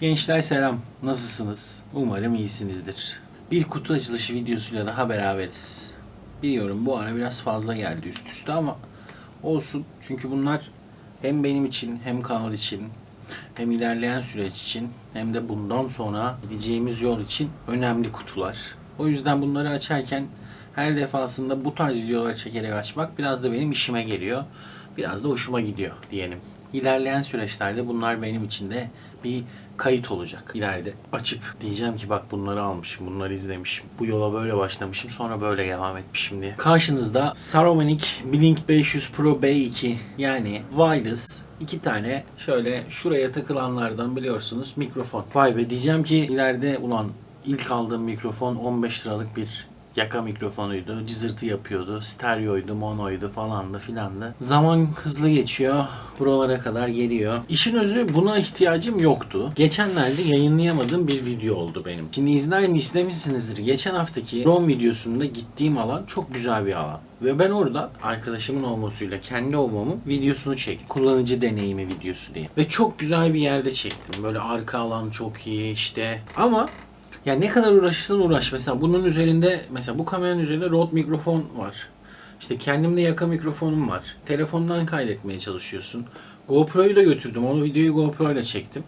Gençler selam. Nasılsınız? Umarım iyisinizdir. Bir kutu açılışı videosuyla daha beraberiz. Biliyorum bu ara biraz fazla geldi üst üste ama olsun. Çünkü bunlar hem benim için hem kanal için hem ilerleyen süreç için hem de bundan sonra gideceğimiz yol için önemli kutular. O yüzden bunları açarken her defasında bu tarz videolar çekerek açmak biraz da benim işime geliyor. Biraz da hoşuma gidiyor diyelim. İlerleyen süreçlerde bunlar benim için de bir kayıt olacak ileride. Açıp diyeceğim ki bak bunları almışım, bunları izlemişim. Bu yola böyle başlamışım, sonra böyle devam etmişim diye. Karşınızda Saramonic Blink 500 Pro B2 yani wireless iki tane şöyle şuraya takılanlardan biliyorsunuz mikrofon. Vay be diyeceğim ki ileride ulan ilk aldığım mikrofon 15 liralık bir yaka mikrofonuydu. Cızırtı yapıyordu. Stereoydu, monoydu falandı filandı. Zaman hızlı geçiyor. Buralara kadar geliyor. İşin özü buna ihtiyacım yoktu. Geçenlerde yayınlayamadığım bir video oldu benim. Şimdi izler mi izlemişsinizdir. Geçen haftaki Rom videosunda gittiğim alan çok güzel bir alan. Ve ben orada arkadaşımın olmasıyla kendi olmamın videosunu çektim. Kullanıcı deneyimi videosu diye. Ve çok güzel bir yerde çektim. Böyle arka alan çok iyi işte. Ama ya ne kadar uğraşırsan uğraş. Mesela bunun üzerinde, mesela bu kameranın üzerinde Rode mikrofon var. İşte kendimde yaka mikrofonum var. Telefondan kaydetmeye çalışıyorsun. GoPro'yu da götürdüm. Onu videoyu GoPro ile çektim.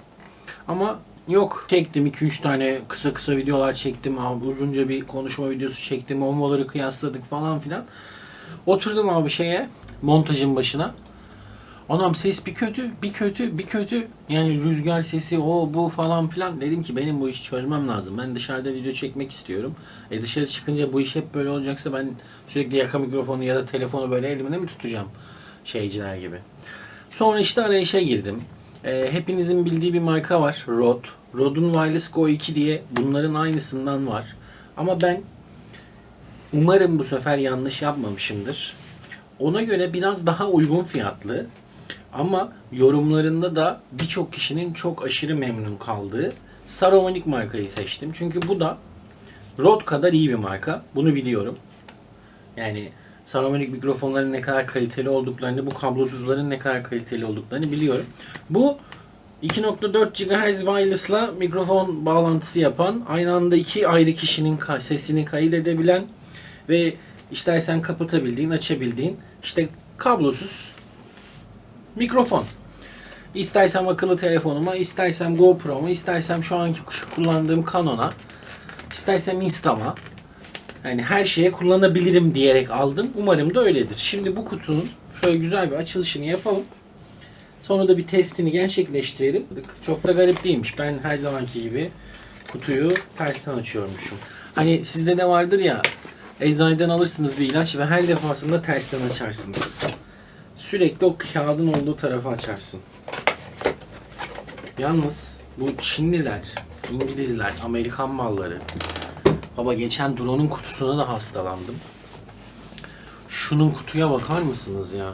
Ama yok. Çektim 2-3 tane kısa kısa videolar çektim. Abi uzunca bir konuşma videosu çektim. Onları kıyasladık falan filan. Oturdum abi şeye montajın başına. Anam ses bir kötü, bir kötü, bir kötü. Yani rüzgar sesi, o bu falan filan. Dedim ki benim bu işi çözmem lazım. Ben dışarıda video çekmek istiyorum. E dışarı çıkınca bu iş hep böyle olacaksa ben sürekli yaka mikrofonu ya da telefonu böyle elimde mi tutacağım? Şeyciler gibi. Sonra işte arayışa girdim. E, hepinizin bildiği bir marka var. Rode. Rode'un Wireless Go 2 diye bunların aynısından var. Ama ben umarım bu sefer yanlış yapmamışımdır. Ona göre biraz daha uygun fiyatlı ama yorumlarında da birçok kişinin çok aşırı memnun kaldığı Saramonic markayı seçtim. Çünkü bu da Rode kadar iyi bir marka. Bunu biliyorum. Yani Saramonic mikrofonların ne kadar kaliteli olduklarını, bu kablosuzların ne kadar kaliteli olduklarını biliyorum. Bu 2.4 GHz wireless'la mikrofon bağlantısı yapan, aynı anda iki ayrı kişinin sesini kaydedebilen ve istersen kapatabildiğin, açabildiğin işte kablosuz mikrofon. İstersem akıllı telefonuma, istersem GoPro'ma, istersem şu anki kullandığım Canon'a, istersem Insta'ma. Yani her şeye kullanabilirim diyerek aldım. Umarım da öyledir. Şimdi bu kutunun şöyle güzel bir açılışını yapalım. Sonra da bir testini gerçekleştirelim. Çok da garip değilmiş. Ben her zamanki gibi kutuyu tersten açıyormuşum. Hani sizde de vardır ya eczaneden alırsınız bir ilaç ve her defasında tersten açarsınız. Sürekli o kağıdın olduğu tarafı açarsın. Yalnız bu Çinliler, İngilizler, Amerikan malları. Baba geçen drone'un kutusuna da hastalandım. Şunun kutuya bakar mısınız ya?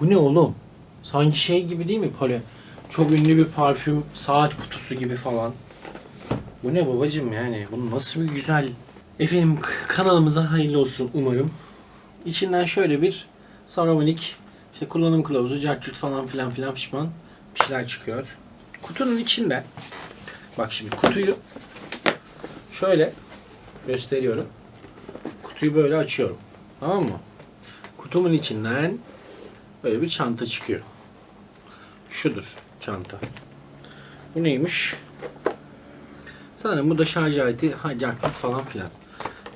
Bu ne oğlum? Sanki şey gibi değil mi? Böyle çok ünlü bir parfüm, saat kutusu gibi falan. Bu ne babacım yani? Bu nasıl bir güzel. Efendim kanalımıza hayırlı olsun umarım. İçinden şöyle bir Saramonic işte kullanım kılavuzu, cartçut falan filan filan pişman bir şeyler çıkıyor. Kutunun içinde bak şimdi kutuyu şöyle gösteriyorum. Kutuyu böyle açıyorum. Tamam mı? Kutumun içinden böyle bir çanta çıkıyor. Şudur çanta. Bu neymiş? Sanırım bu da şarj aleti, ha, cartçut falan filan.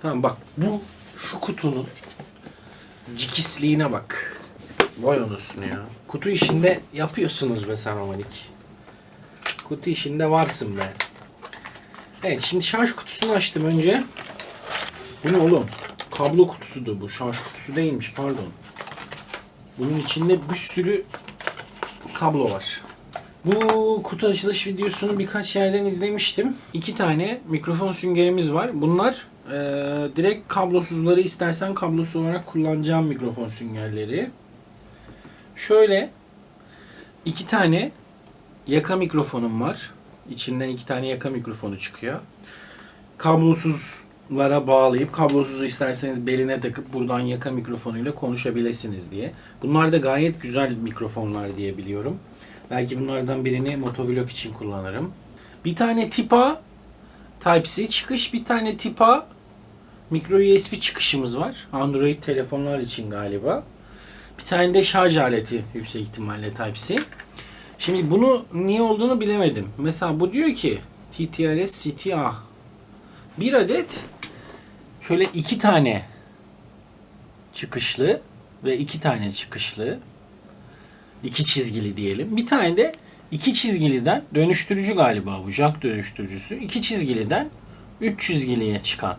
Tamam bak bu şu kutunun cikisliğine bak. Vay anasını ya. Kutu işinde yapıyorsunuz be Sanomanik. Kutu işinde varsın be. Evet şimdi şarj kutusunu açtım önce. Bu ne oğlum? Kablo kutusudur bu. Şarj kutusu değilmiş pardon. Bunun içinde bir sürü kablo var. Bu kutu açılış videosunu birkaç yerden izlemiştim. İki tane mikrofon süngerimiz var. Bunlar eee, direkt kablosuzları istersen kablosuz olarak kullanacağım mikrofon süngerleri. Şöyle iki tane yaka mikrofonum var. İçinden iki tane yaka mikrofonu çıkıyor. Kablosuzlara bağlayıp kablosuzu isterseniz beline takıp buradan yaka mikrofonuyla konuşabilirsiniz diye. Bunlar da gayet güzel mikrofonlar diye biliyorum. Belki bunlardan birini motovlog için kullanırım. Bir tane tip A Type-C çıkış, bir tane tip A micro USB çıkışımız var. Android telefonlar için galiba. Bir tane de şarj aleti yüksek ihtimalle Type-C. Şimdi bunu niye olduğunu bilemedim. Mesela bu diyor ki TTRS CTA. Bir adet şöyle iki tane çıkışlı ve iki tane çıkışlı iki çizgili diyelim. Bir tane de iki çizgiliden dönüştürücü galiba bu jack dönüştürücüsü. iki çizgiliden üç çizgiliye çıkan.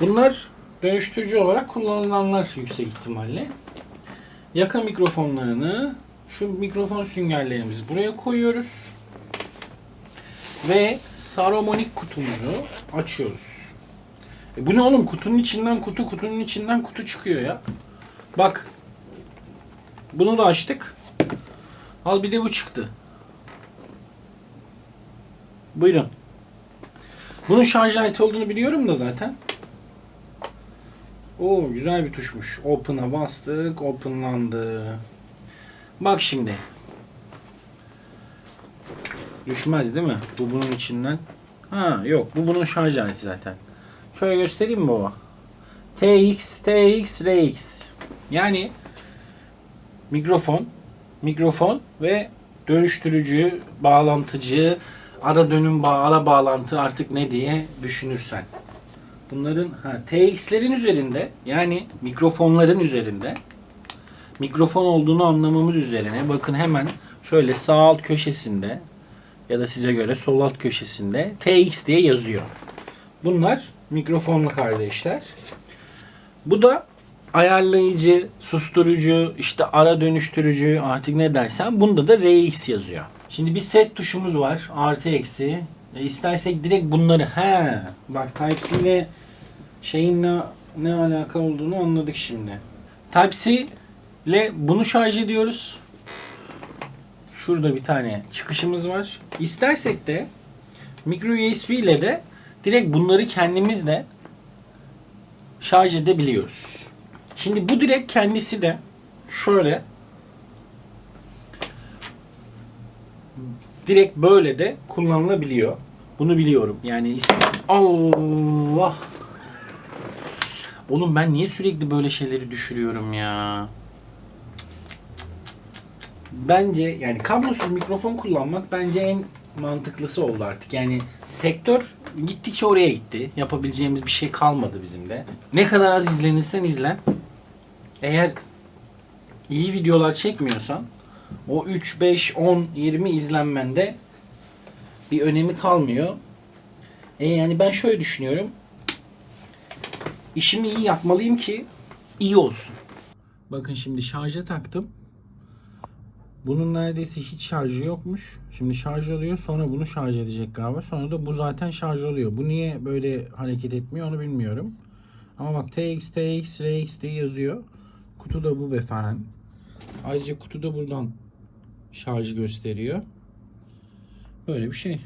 Bunlar dönüştürücü olarak kullanılanlar yüksek ihtimalle. Yaka mikrofonlarını şu mikrofon süngerlerimizi buraya koyuyoruz. Ve Saramonic kutumuzu açıyoruz. E bu ne oğlum? Kutunun içinden kutu, kutunun içinden kutu çıkıyor ya. Bak. Bunu da açtık. Al bir de bu çıktı. Buyurun. Bunun şarj aleti olduğunu biliyorum da zaten. Oo güzel bir tuşmuş. Open'a bastık. Open'landı. Bak şimdi. Düşmez değil mi? Bu bunun içinden. Ha yok. Bu bunun şarj aleti zaten. Şöyle göstereyim mi baba? TX, TX, RX. Yani mikrofon, mikrofon ve dönüştürücü, bağlantıcı, ara dönüm bağ, ara bağlantı artık ne diye düşünürsen. Bunların ha, TX'lerin üzerinde yani mikrofonların üzerinde mikrofon olduğunu anlamamız üzerine bakın hemen şöyle sağ alt köşesinde ya da size göre sol alt köşesinde TX diye yazıyor. Bunlar mikrofonlu kardeşler. Bu da ayarlayıcı, susturucu, işte ara dönüştürücü artık ne dersen bunda da RX yazıyor. Şimdi bir set tuşumuz var. Artı eksi. E istersek direkt bunları he bak Type-C ile şeyin ne, ne alaka olduğunu anladık şimdi. Type-C ile bunu şarj ediyoruz. Şurada bir tane çıkışımız var. İstersek de micro USB ile de direkt bunları kendimiz de şarj edebiliyoruz. Şimdi bu direkt kendisi de şöyle direkt böyle de kullanılabiliyor. Bunu biliyorum. Yani Allah. Oğlum ben niye sürekli böyle şeyleri düşürüyorum ya? Bence yani kablosuz mikrofon kullanmak bence en mantıklısı oldu artık. Yani sektör gittikçe oraya gitti. Yapabileceğimiz bir şey kalmadı bizim de. Ne kadar az izlenirsen izlen. Eğer iyi videolar çekmiyorsan o 3, 5, 10, 20 izlenmende bir önemi kalmıyor. E yani ben şöyle düşünüyorum. İşimi iyi yapmalıyım ki iyi olsun. Bakın şimdi şarja taktım. Bunun neredeyse hiç şarjı yokmuş. Şimdi şarj oluyor. Sonra bunu şarj edecek galiba. Sonra da bu zaten şarj oluyor. Bu niye böyle hareket etmiyor onu bilmiyorum. Ama bak TX, TX, RX diye yazıyor. Kutu da bu efendim. Ayrıca kutu da buradan şarj gösteriyor. Böyle bir şey.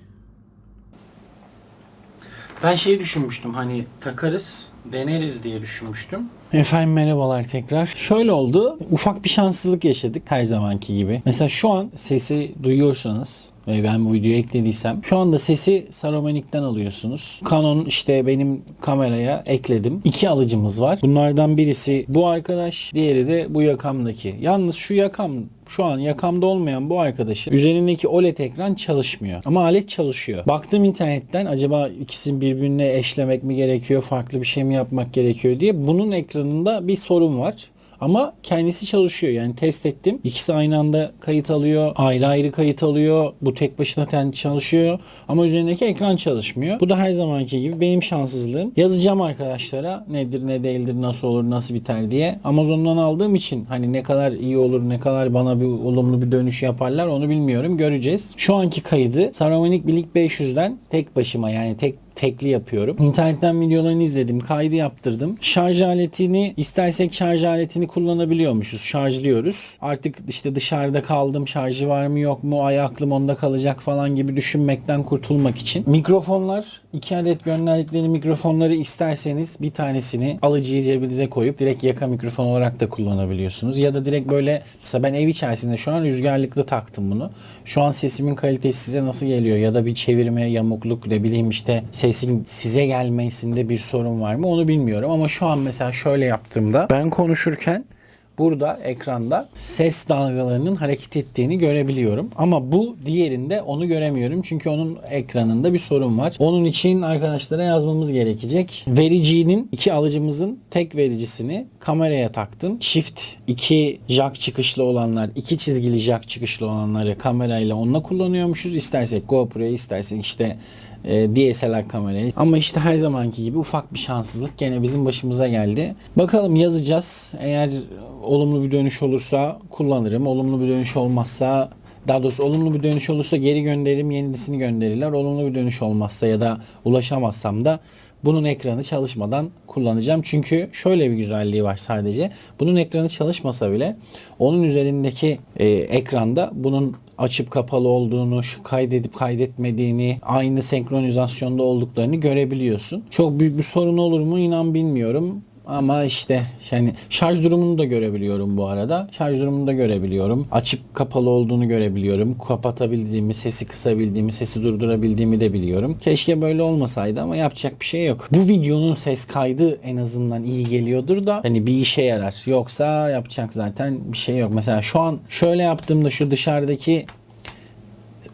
Ben şey düşünmüştüm hani takarız deneriz diye düşünmüştüm. Efendim merhabalar tekrar. Şöyle oldu. Ufak bir şanssızlık yaşadık her zamanki gibi. Mesela şu an sesi duyuyorsanız ve ben bu videoyu eklediysem şu anda sesi Saromanic'ten alıyorsunuz. Canon işte benim kameraya ekledim. İki alıcımız var. Bunlardan birisi bu arkadaş, diğeri de bu yakamdaki. Yalnız şu yakam şu an yakamda olmayan bu arkadaşın üzerindeki OLED ekran çalışmıyor. Ama alet çalışıyor. Baktım internetten acaba ikisini birbirine eşlemek mi gerekiyor, farklı bir şey mi yapmak gerekiyor diye. Bunun ekranında bir sorun var. Ama kendisi çalışıyor yani test ettim. İkisi aynı anda kayıt alıyor. Ayrı ayrı kayıt alıyor. Bu tek başına kendi çalışıyor. Ama üzerindeki ekran çalışmıyor. Bu da her zamanki gibi benim şanssızlığım. Yazacağım arkadaşlara nedir ne değildir nasıl olur nasıl biter diye. Amazon'dan aldığım için hani ne kadar iyi olur ne kadar bana bir olumlu bir dönüş yaparlar onu bilmiyorum. Göreceğiz. Şu anki kaydı Saramonic Bilik 500'den tek başıma yani tek tekli yapıyorum. İnternetten videolarını izledim. Kaydı yaptırdım. Şarj aletini istersek şarj aletini kullanabiliyormuşuz. Şarjlıyoruz. Artık işte dışarıda kaldım. Şarjı var mı yok mu? Ay aklım onda kalacak falan gibi düşünmekten kurtulmak için. Mikrofonlar. iki adet gönderdikleri mikrofonları isterseniz bir tanesini alıcıyı cebinize koyup direkt yaka mikrofon olarak da kullanabiliyorsunuz. Ya da direkt böyle mesela ben ev içerisinde şu an rüzgarlıklı taktım bunu. Şu an sesimin kalitesi size nasıl geliyor ya da bir çevirme, yamukluk ne bileyim işte sesin size gelmesinde bir sorun var mı onu bilmiyorum. Ama şu an mesela şöyle yaptığımda ben konuşurken Burada ekranda ses dalgalarının hareket ettiğini görebiliyorum. Ama bu diğerinde onu göremiyorum. Çünkü onun ekranında bir sorun var. Onun için arkadaşlara yazmamız gerekecek. Vericinin iki alıcımızın tek vericisini kameraya taktım. Çift iki jack çıkışlı olanlar, iki çizgili jack çıkışlı olanları kamerayla onunla kullanıyormuşuz. İstersek GoPro'ya istersek işte e, DSLR kamerayı. Ama işte her zamanki gibi ufak bir şanssızlık gene bizim başımıza geldi. Bakalım yazacağız. Eğer olumlu bir dönüş olursa kullanırım. Olumlu bir dönüş olmazsa daha doğrusu olumlu bir dönüş olursa geri gönderirim, yenisini gönderirler. Olumlu bir dönüş olmazsa ya da ulaşamazsam da bunun ekranı çalışmadan kullanacağım. Çünkü şöyle bir güzelliği var sadece. Bunun ekranı çalışmasa bile onun üzerindeki e, ekranda bunun açıp kapalı olduğunu, şu kaydedip kaydetmediğini, aynı senkronizasyonda olduklarını görebiliyorsun. Çok büyük bir sorun olur mu inan bilmiyorum. Ama işte yani şarj durumunu da görebiliyorum bu arada. Şarj durumunu da görebiliyorum. Açıp kapalı olduğunu görebiliyorum. Kapatabildiğimi, sesi kısabildiğimi, sesi durdurabildiğimi de biliyorum. Keşke böyle olmasaydı ama yapacak bir şey yok. Bu videonun ses kaydı en azından iyi geliyordur da hani bir işe yarar. Yoksa yapacak zaten bir şey yok. Mesela şu an şöyle yaptığımda şu dışarıdaki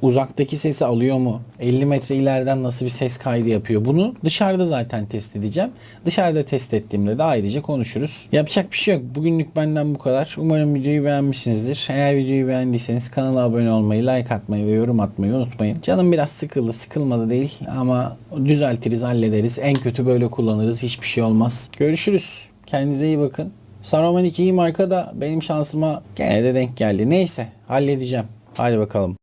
uzaktaki sesi alıyor mu? 50 metre ileriden nasıl bir ses kaydı yapıyor? Bunu dışarıda zaten test edeceğim. Dışarıda test ettiğimde de ayrıca konuşuruz. Yapacak bir şey yok. Bugünlük benden bu kadar. Umarım videoyu beğenmişsinizdir. Eğer videoyu beğendiyseniz kanala abone olmayı, like atmayı ve yorum atmayı unutmayın. Canım biraz sıkıldı. Sıkılmadı değil ama düzeltiriz, hallederiz. En kötü böyle kullanırız. Hiçbir şey olmaz. Görüşürüz. Kendinize iyi bakın. Saruman 2 iyi marka da benim şansıma gene de denk geldi. Neyse halledeceğim. Hadi bakalım.